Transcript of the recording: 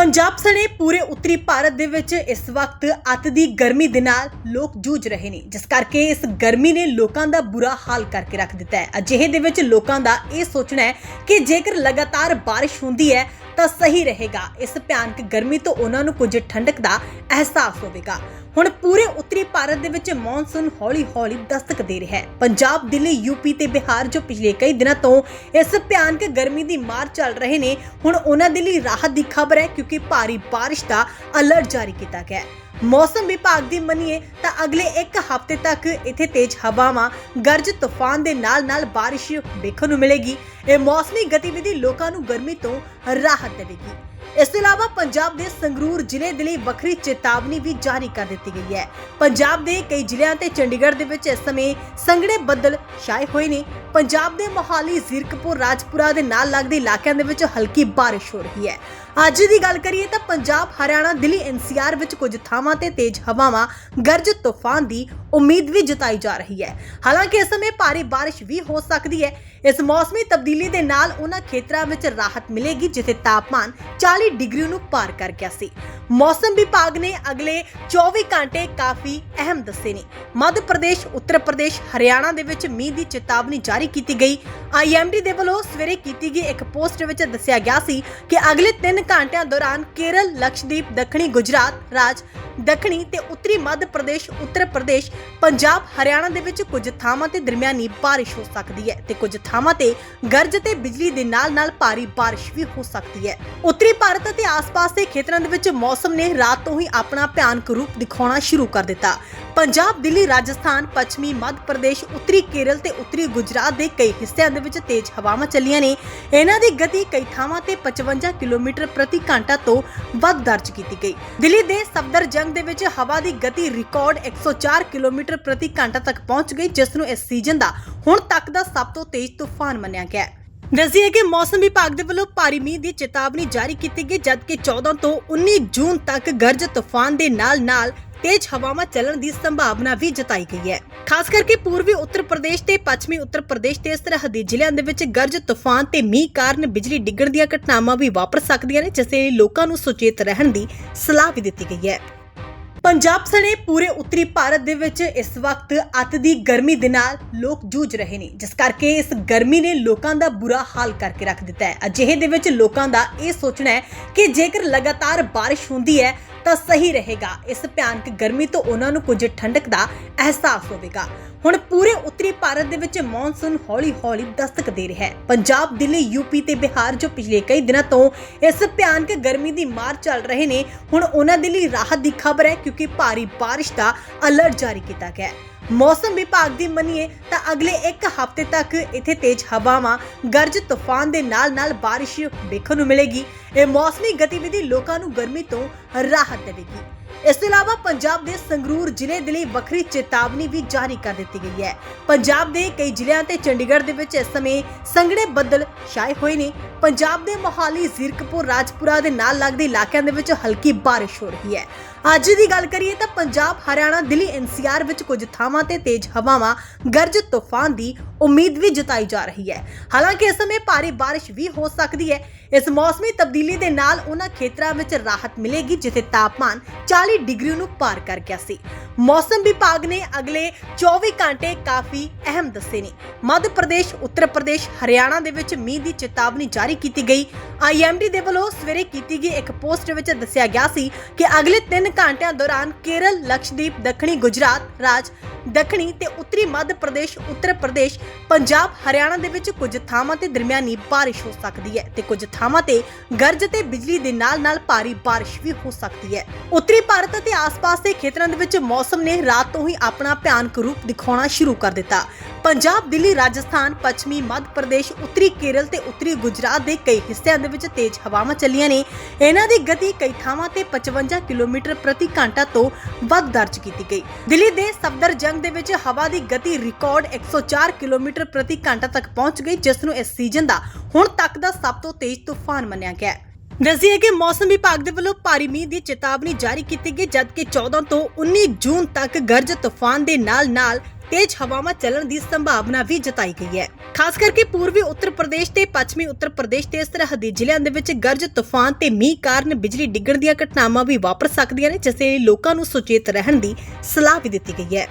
ਪੰਜਾਬ ਸਣੇ ਪੂਰੇ ਉੱਤਰੀ ਭਾਰਤ ਦੇ ਵਿੱਚ ਇਸ ਵਕਤ ਅੱਤ ਦੀ ਗਰਮੀ ਦੇ ਨਾਲ ਲੋਕ ਜੂਝ ਰਹੇ ਨੇ, ਜਿਸ ਕਰਕੇ ਇਸ ਗਰਮੀ ਨੇ ਲੋਕਾਂ ਦਾ ਬੁਰਾ ਹਾਲ ਕਰਕੇ ਰੱਖ ਦਿੱਤਾ ਹੈ। ਅਜਿਹੇ ਦੇ ਵਿੱਚ ਲੋਕਾਂ ਦਾ ਇਹ ਸੋਚਣਾ ਹੈ ਕਿ ਜੇਕਰ ਲਗਾਤਾਰ ਬਾਰਿਸ਼ ਹੁੰਦੀ ਹੈ ਤਾਂ ਸਹੀ ਰਹੇਗਾ। ਇਸ ਭਿਆਨਕ ਗਰਮੀ ਤੋਂ ਉਹਨਾਂ ਨੂੰ ਕੁਝ ਠੰਡਕ ਦਾ ਅਹਿਸਾਸ ਹੋਵੇਗਾ। ਹੁਣ ਪੂਰੇ ਉੱਤਰੀ ਭਾਰਤ ਦੇ ਵਿੱਚ ਮੌਨਸੂਨ ਹੌਲੀ-ਹੌਲੀ ਦਸਤਕ ਦੇ ਰਿਹਾ ਹੈ। ਪੰਜਾਬ, ਦਿੱਲੀ ਯੂਪੀ ਤੇ ਬਿਹਾਰ, ਜੋ ਪਿਛਲੇ ਕਈ ਦਿਨਾਂ ਤੋਂ ਇਸ ਭਿਆਨਕ ਗਰਮੀ ਦੀ ਮਾਰ ਚੱਲ ਰਹੇ ਨੇ, ਹੁਣ ਉਹਨਾਂ ਦੇ ਲਈ ਰਾਹਤ ਦੀ ਖਬਰ ਹੈ ਕਿਉਂਕਿ ਭਾਰੀ ਬਾਰਿਸ਼ ਦਾ ਅਲਰਟ ਜਾਰੀ ਕੀਤਾ ਗਿਆ ਹੈ। ਮੌਸਮ ਵਿਭਾਗ ਦੀ ਮੰਨੀਏ ਤਾਂ ਅਗਲੇ ਇੱਕ ਹਫ਼ਤੇ ਤੱਕ ਇੱਥੇ ਤੇਜ਼ ਹਵਾਵਾਂ, ਗਰਜ ਤੂਫਾਨ ਦੇ ਨਾਲ-ਨਾਲ ਬਾਰਿਸ਼ ਦੇਖਣ ਨੂੰ ਮਿਲੇਗੀ। ਇਹ ਮੌਸਮੀ ਗਤੀਵਿਧੀ ਲੋਕਾਂ ਨੂੰ ਗਰਮੀ ਤੋਂ ਰਾਹਤ ਦੇਵੇਗੀ। ਇਸ ਤੋਂ ਇਲਾਵਾ ਪੰਜਾਬ ਦੇ ਸੰਗਰੂਰ ਜ਼ਿਲ੍ਹੇ ਦੇ ਲਈ ਵੱਖਰੀ ਚੇਤਾਵਨੀ ਵੀ ਜਾਰੀ ਕਰ ਦਿੱਤੀ ਗਈ ਹੈ। ਪੰਜਾਬ ਦੇ ਕਈ ਜ਼ਿਲ੍ਹਿਆਂ ਤੇ ਚੰਡੀਗੜ੍ਹ ਦੇ ਵਿੱਚ ਇਸ ਸਮੇਂ ਸੰਘਣੇ ਬੱਦਲ ਛਾਏ ਹੋਏ ਨੇ। ਪੰਜਾਬ ਦੇ ਮੋਹਾਲੀ, ਜ਼ੀਰਕਪੁਰ, ਰਾਜਪੁਰਾ ਦੇ ਨਾਲ ਲੱਗਦੇ ਇਲਾਕਿਆਂ ਦੇ ਵਿੱਚ ਹਲਕੀ ਬਾਰਿਸ਼ ਹੋ ਰਹੀ ਹੈ। ਅੱਜ ਦੀ ਗੱਲ ਕਰੀਏ ਤਾਂ ਪੰਜਾਬ, ਹਰਿਆਣਾ, ਦਿੱਲੀ, ਐਨਸੀਆਰ ਵਿੱਚ ਕੁਝ ਥਾਵਾਂ ਤੇ ਤੇਜ਼ ਹਵਾਵਾਂ, ਗਰਜ ਤੂਫਾਨ ਦੀ ਉਮੀਦ ਵੀ ਜਤਾਈ ਜਾ ਰਹੀ ਹੈ। ਹਾਲਾਂਕਿ ਇਸ ਸਮੇਂ ਭਾਰੀ ਬਾਰਿਸ਼ ਵੀ ਹੋ ਸਕਦੀ ਹੈ। ਇਸ ਮੌਸਮੀ ਤਬਦੀਲੀ ਦੇ ਨਾਲ ਉਹਨਾਂ ਖੇਤਰਾਂ ਵਿੱਚ ਰਾਹਤ ਮਿਲੇਗੀ, ਜਿੱਥੇ ਤਾਪਮਾਨ 40 ਡਿਗਰੀ ਨੂੰ ਪਾਰ ਕਰ ਗਿਆ ਸੀ। ਮੌਸਮ ਵਿਭਾਗ ਨੇ ਅਗਲੇ 24 ਘੰਟੇ ਕਾਫੀ ਅਹਿਮ ਦੱਸੇ ਨੇ। ਮੱਧ ਪ੍ਰਦੇਸ਼, ਉੱਤਰ ਪ੍ਰਦੇਸ਼, ਹਰਿਆਣਾ ਦੇ ਵਿੱਚ ਮੀਂਹ ਦੀ ਚੇਤਾਵਨੀ ਜਾਰੀ ਕੀਤੀ ਗਈ। ਆਈਐਮਡੀ ਦੇ ਵੱਲੋਂ ਸਵੇਰੇ ਕੀਤੀ ਗਈ ਇੱਕ ਪੋਸਟ ਵਿੱਚ ਦੱਸਿਆ ਗਿਆ ਸੀ ਕਿ ਅਗਲੇ 3 ਘੰਟਿਆਂ ਦੌਰਾਨ ਕੇਰਲ, ਲਕਸ਼ਦੀਪ, ਦੱਖਣੀ ਗੁਜਰਾਤ, ਰਾਜ ਦੱਖਣੀ ਤੇ ਉੱਤਰੀ ਮੱਧ ਪ੍ਰਦੇਸ਼, ਉੱਤਰ ਪ੍ਰਦੇਸ਼, ਪੰਜਾਬ, ਹਰਿਆਣਾ ਦੇ ਵਿੱਚ ਕੁਝ ਥਾਵਾਂ ਤੇ ਦਰਮਿਆਨੀ ਬਾਰਿਸ਼ ਹੋ ਸਕਦੀ ਹੈ ਤੇ ਕੁਝ ਥਾਵਾਂ ਤੇ ਗਰਜ ਤੇ ਬਿਜਲੀ ਦੇ ਨਾਲ-ਨਾਲ ਭਾਰੀ ਬਾਰਿਸ਼ ਵੀ ਹੋ ਸਕਦੀ ਹੈ। ਉੱਤਰੀ ਭਾਰਤ ਅਤੇ ਆਸ-ਪਾਸ ਦੇ ਖੇਤਰਾਂ ਦੇ ਵਿੱਚ ਮੌਸਮ ਨੇ ਰਾਤ ਤੋਂ ਹੀ ਆਪਣਾ ਭਿਆਨਕ ਰੂਪ ਦਿਖਾਉਣਾ ਸ਼ੁਰੂ ਕਰ ਦਿੱਤਾ। ਪੰਜਾਬ, ਦਿੱਲੀ, ਰਾਜਸਥਾਨ, ਪੱਛਮੀ, ਮੱਧ ਪ੍ਰਦੇਸ਼, ਉੱਤਰੀ ਕੇਰਲ ਤੇ ਉੱਤਰੀ ਗੁਜਰਾਤ ਦੇ ਕਈ ਹਿੱਸਿਆਂ ਦੇ ਵਿੱਚ ਤੇਜ਼ ਹਵਾਵਾਂ ਚੱਲੀਆਂ ਨੇ। ਇਹਨਾਂ ਦੀ ਗਤੀ ਕਈ ਥਾਵਾਂ ਤੇ 55 ਕਿਲੋਮੀਟਰ ਪ੍ਰਤੀ ਘੰਟਾ ਤੋਂ ਵੱਧ ਦਰਜ ਕੀਤੀ ਗਈ। ਦਿੱਲੀ ਦੇ ਸਫਦਰਜੰਗ ਦੇ ਵਿੱਚ ਹਵਾ ਦੀ ਗਤੀ ਰਿਕਾਰਡ 104 ਕਿਲੋਮੀਟਰ ਪ੍ਰਤੀ ਘੰਟਾ ਤੱਕ ਪਹੁੰਚ ਗਈ, ਜਿਸ ਨੂੰ ਇਸ ਸੀਜ਼ਨ ਦਾ ਹੁਣ ਤੱਕ ਦਾ ਸਭ ਤੋਂ ਤੇਜ਼ ਤੂਫਾਨ ਮੰਨਿਆ ਗਿਆ ਹੈ। ਦੱਸਿਆ ਕਿ ਮੌਸਮ ਵਿਭਾਗ ਦੇ ਵੱਲੋਂ ਭਾਰੀ ਮੀਂਹ ਦੀ ਚੇਤਾਵਨੀ ਜਾਰੀ ਕੀਤੀ ਗਈ, ਜਦਕਿ 14 ਤੋਂ 19 ਜੂਨ ਤੱਕ ਗਰਜ ਤੂਫਾਨ ਦੇ ਨਾਲ-ਨਾਲ ਤੇਜ਼ ਹਵਾਵਾਂ ਚੱਲਣ ਦੀ ਸੰਭਾਵਨਾ ਵੀ ਜਤਾਈ ਗਈ ਹੈ। ਖਾਸ ਕਰਕੇ ਪੂਰਬੀ ਉੱਤਰ ਪ੍ਰਦੇਸ਼ ਤੇ ਪੱਛਮੀ ਉੱਤਰ ਪ੍ਰਦੇਸ਼ ਤੇ ਸਰਹੱਦੀ ਜ਼ਿਲ੍ਹਿਆਂ ਦੇ ਵਿੱਚ ਗਰਜ ਤੂਫਾਨ ਤੇ ਮੀਂਹ ਕਾਰਨ ਬਿਜਲੀ ਡਿੱਗਣ ਦੀਆਂ ਘਟਨਾਵਾਂ ਵੀ ਵਾਪਰ ਸਕਦੀਆਂ ਨੇ, ਜਿਸ ਲਈ ਲੋਕਾਂ ਨੂੰ ਸੁਚੇਤ ਰਹਿਣ ਦੀ ਸਲਾਹ ਵੀ ਦਿੱਤੀ ਗਈ ਹੈ। ਪੰਜਾਬ ਸਣੇ ਪੂਰੇ ਉੱਤਰੀ ਭਾਰਤ ਦੇ ਵਿੱਚ ਇਸ ਵਕਤ ਅੱਤ ਦੀ ਗਰਮੀ ਦੇ ਨਾਲ ਲੋਕ ਜੂਝ ਰਹੇ ਨੇ, ਜਿਸ ਕਰਕੇ ਇਸ ਗਰਮੀ ਨੇ ਲੋਕਾਂ ਦਾ ਬੁਰਾ ਹਾਲ ਕਰਕੇ ਰੱਖ ਦਿੱਤਾ ਹੈ। ਅਜਿਹੇ ਦੇ ਵਿੱਚ ਲੋਕਾਂ ਦਾ ਇਹ ਸੋਚਣਾ ਹੈ ਕਿ ਜੇਕਰ ਲਗਾਤਾਰ ਬਾਰਿਸ਼ ਹੁੰਦੀ ਹੈ ਤਾਂ ਸਹੀ ਰਹੇਗਾ। ਇਸ ਭਿਆਨਕ ਗਰਮੀ ਤੋਂ ਉਹਨਾਂ ਨੂੰ ਕੁਝ ਠੰਡਕ ਦਾ ਅਹਿਸਾਸ ਹੋਵੇਗਾ। ਹੁਣ ਪੂਰੇ ਉੱਤਰੀ ਭਾਰਤ ਦੇ ਵਿੱਚ ਮੌਨਸੂਨ ਹੌਲੀ-ਹੌਲੀ ਦਸਤਕ ਦੇ ਰਿਹਾ ਹੈ। ਪੰਜਾਬ, ਦਿੱਲੀ ਯੂਪੀ ਤੇ ਬਿਹਾਰ ਜੋ ਪਿਛਲੇ ਕਈ ਦਿਨਾਂ ਤੋਂ ਇਸ ਭਿਆਨਕ ਗਰਮੀ ਦੀ ਮਾਰ ਚੱਲ ਰਹੇ ਨੇ, ਹੁਣ ਉਹਨਾਂ ਦੇ ਲਈ ਰਾਹਤ ਦੀ ਖਬਰ ਹੈ ਕਿਉਂਕਿ ਭਾਰੀ ਬਾਰਿਸ਼ ਦਾ ਅਲਰਟ ਜਾਰੀ ਕੀਤਾ ਗਿਆ ਹੈ। ਮੌਸਮ ਵਿਭਾਗ ਦੀ ਮੰਨੀਏ ਤਾਂ ਅਗਲੇ ਇੱਕ ਹਫ਼ਤੇ ਤੱਕ ਇੱਥੇ ਤੇਜ਼ ਹਵਾਵਾਂ, ਗਰਜ ਤੂਫਾਨ ਦੇ ਨਾਲ-ਨਾਲ ਬਾਰਿਸ਼ ਦੇਖਣ ਨੂੰ ਮਿਲੇਗੀ। ਇਹ ਮੌਸਮੀ ਗਤੀਵਿਧੀ ਲੋਕਾਂ ਨੂੰ ਗਰਮੀ ਤੋਂ ਰਾਹਤ ਦੇਵੇਗੀ। ਇਸ ਤੋਂ ਇਲਾਵਾ ਪੰਜਾਬ ਦੇ ਸੰਗਰੂਰ ਜ਼ਿਲ੍ਹੇ ਦੇ ਲਈ ਵੱਖਰੀ ਚੇਤਾਵਨੀ ਵੀ ਜਾਰੀ ਕਰ ਦਿੱਤੀ ਗਈ ਹੈ। ਪੰਜਾਬ ਦੇ ਕਈ ਜ਼ਿਲ੍ਹਿਆਂ ਤੇ ਚੰਡੀਗੜ੍ਹ ਦੇ ਵਿੱਚ ਇਸ ਸਮੇਂ ਸੰਘਣੇ ਬੱਦਲ ਛਾਏ ਹੋਏ ਨੇ। ਪੰਜਾਬ ਦੇ ਮੋਹਾਲੀ, ਜ਼ੀਰਕਪੁਰ, ਰਾਜਪੁਰਾ ਦੇ ਨਾਲ ਲੱਗਦੇ ਇਲਾਕਿਆਂ ਦੇ ਵਿੱਚ ਹਲਕੀ ਬਾਰਿਸ਼ ਹੋ ਰਹੀ ਹੈ। ਅੱਜ ਦੀ ਗੱਲ ਕਰੀਏ ਤਾਂ ਪੰਜਾਬ, ਹਰਿਆਣਾ, ਦਿੱਲੀ ਐਨਸੀਆਰ ਵਿੱਚ ਕੁਝ ਥਾਵਾਂ ਤੇ ਤੇਜ਼ ਹਵਾਵਾਂ, ਗਰਜ ਤੂਫਾਨ ਦੀ ਉਮੀਦ ਵੀ ਜਤਾਈ ਜਾ ਰਹੀ ਹੈ। ਹਾਲਾਂਕਿ ਇਸ ਸਮੇਂ ਭਾਰੀ ਬਾਰਿਸ਼ ਵੀ ਹੋ ਸਕਦੀ ਹੈ। ਇਸ ਮੌਸਮੀ ਤਬਦੀਲੀ ਦੇ ਨਾਲ ਉਹਨਾਂ ਖੇਤਰਾਂ ਵਿੱਚ ਰਾਹਤ ਮਿਲੇਗੀ, ਜਿੱਥੇ ਤਾਪਮਾਨ 40 ਡਿਗਰੀ ਨੂੰ ਪਾਰ ਕਰ ਗਿਆ ਸੀ। ਮੌਸਮ ਵਿਭਾਗ ਨੇ ਅਗਲੇ 24 ਘੰਟੇ ਕਾਫੀ ਅਹਿਮ ਦੱਸੇ ਨੇ। ਮੱਧ ਪ੍ਰਦੇਸ਼, ਉੱਤਰ ਪ੍ਰਦੇਸ਼, ਹਰਿਆਣਾ ਦੇ ਵਿੱਚ ਮੀਂਹ ਦੀ ਚੇਤਾਵਨੀ ਜਾਰੀ ਕੀਤੀ ਗਈ। ਆਈਐਮਡੀ ਦੇ ਵੱਲੋਂ ਸਵੇਰੇ ਕੀਤੀ ਗਈ ਇੱਕ ਪੋਸਟ ਵਿੱਚ ਦੱਸਿਆ ਗਿਆ ਸੀ ਕਿ ਅਗਲੇ 3 ਘੰਟਿਆਂ ਦੌਰਾਨ ਕੇਰਲ, ਲਕਸ਼ਦੀਪ, ਦੱਖਣੀ ਗੁਜਰਾਤ, ਰਾਜ ਦੱਖਣੀ ਤੇ ਉੱਤਰੀ ਮੱਧ ਪ੍ਰਦੇਸ਼, ਉੱਤਰ ਪ੍ਰਦੇਸ਼, ਪੰਜਾਬ, ਹਰਿਆਣਾ ਦੇ ਵਿੱਚ ਕੁਝ ਥਾਵਾਂ ਤੇ ਦਰਮਿਆਨੀ ਬਾਰਿਸ਼ ਹੋ ਸਕਦੀ ਹੈ ਤੇ ਕੁਝ ਥਾਵਾਂ ਤੇ ਗਰਜ ਤੇ ਬਿਜਲੀ ਦੇ ਨਾਲ-ਨਾਲ ਭਾਰੀ ਬਾਰਿਸ਼ ਵੀ ਹੋ ਸਕਦੀ ਹੈ। ਉੱਤਰੀ ਭਾਰਤ ਅਤੇ ਆਸ-ਪਾਸ ਦੇ ਖੇਤਰਾਂ ਦੇ ਵਿੱਚ ਮੌਸਮ ਨੇ ਰਾਤ ਤੋਂ ਹੀ ਆਪਣਾ ਭਿਆਨਕ ਰੂਪ ਦਿਖਾਉਣਾ ਸ਼ੁਰੂ ਕਰ ਦਿੱਤਾ। ਪੰਜਾਬ, ਦਿੱਲੀ, ਰਾਜਸਥਾਨ, ਪੱਛਮੀ, ਮੱਧ ਪ੍ਰਦੇਸ਼, ਉੱਤਰੀ ਕੇਰਲ ਤੇ ਉੱਤਰੀ ਗੁਜਰਾਤ ਦੇ ਕਈ ਹਿੱਸਿਆਂ ਦੇ ਵਿੱਚ ਤੇਜ਼ ਹਵਾਵਾਂ ਚੱਲੀਆਂ ਨੇ। ਇਹਨਾਂ ਦੀ ਗਤੀ ਕਈ ਥਾਵਾਂ ਤੇ 55 ਕਿਲੋਮੀਟਰ ਪ੍ਰਤੀ ਘੰਟਾ ਤੋਂ ਵੱਧ ਦਰਜ ਕੀਤੀ ਗਈ। ਦਿੱਲੀ ਦੇ ਸਫਦਰਜੰਗ ਦੇ ਵਿੱਚ ਹਵਾ ਦੀ ਗਤੀ ਰਿਕਾਰਡ 104 ਕਿਲੋਮੀਟਰ ਪ੍ਰਤੀ ਘੰਟਾ ਤੱਕ ਪਹੁੰਚ ਗਈ, ਜਿਸ ਨੂੰ ਇਸ ਸੀਜ਼ਨ ਦਾ ਹੁਣ ਤੱਕ ਦਾ ਸਭ ਤੋਂ ਤੇਜ਼ ਤੂਫਾਨ ਮੰਨਿਆ ਗਿਆ ਹੈ। ਦੱਸਿਆ ਕਿ ਮੌਸਮ ਵਿਭਾਗ ਦੇ ਵੱਲੋਂ ਭਾਰੀ ਮੀਂਹ ਦੀ ਚੇਤਾਵਨੀ ਜਾਰੀ ਕੀਤੀ ਗਈ, ਜਦਕਿ 14 ਤੋਂ 19 ਜੂਨ ਤੱਕ ਗਰਜ ਤੂਫਾਨ ਦੇ ਨਾਲ-ਨਾਲ ਤੇਜ਼ ਹਵਾਵਾਂ ਚੱਲਣ ਦੀ ਸੰਭਾਵਨਾ ਵੀ ਜਤਾਈ ਗਈ ਹੈ। ਖਾਸ ਕਰਕੇ ਪੂਰਬੀ ਉੱਤਰ ਪ੍ਰਦੇਸ਼ ਤੇ ਪੱਛਮੀ ਉੱਤਰ ਪ੍ਰਦੇਸ਼ ਦੇ ਸਰਹੱਦੀ ਜ਼ਿਲ੍ਹਿਆਂ ਦੇ ਵਿੱਚ ਗਰਜ ਤੂਫਾਨ ਤੇ ਮੀਂਹ ਕਾਰਨ ਬਿਜਲੀ ਡਿੱਗਣ ਦੀਆਂ ਘਟਨਾਵਾਂ ਵੀ ਵਾਪਰ ਸਕਦੀਆਂ ਨੇ, ਜਿਸ ਲਈ ਲੋਕਾਂ ਨੂੰ ਸੁਚੇਤ ਰਹਿਣ ਦੀ ਸਲਾਹ ਵੀ ਦਿੱਤੀ ਗਈ ਹੈ।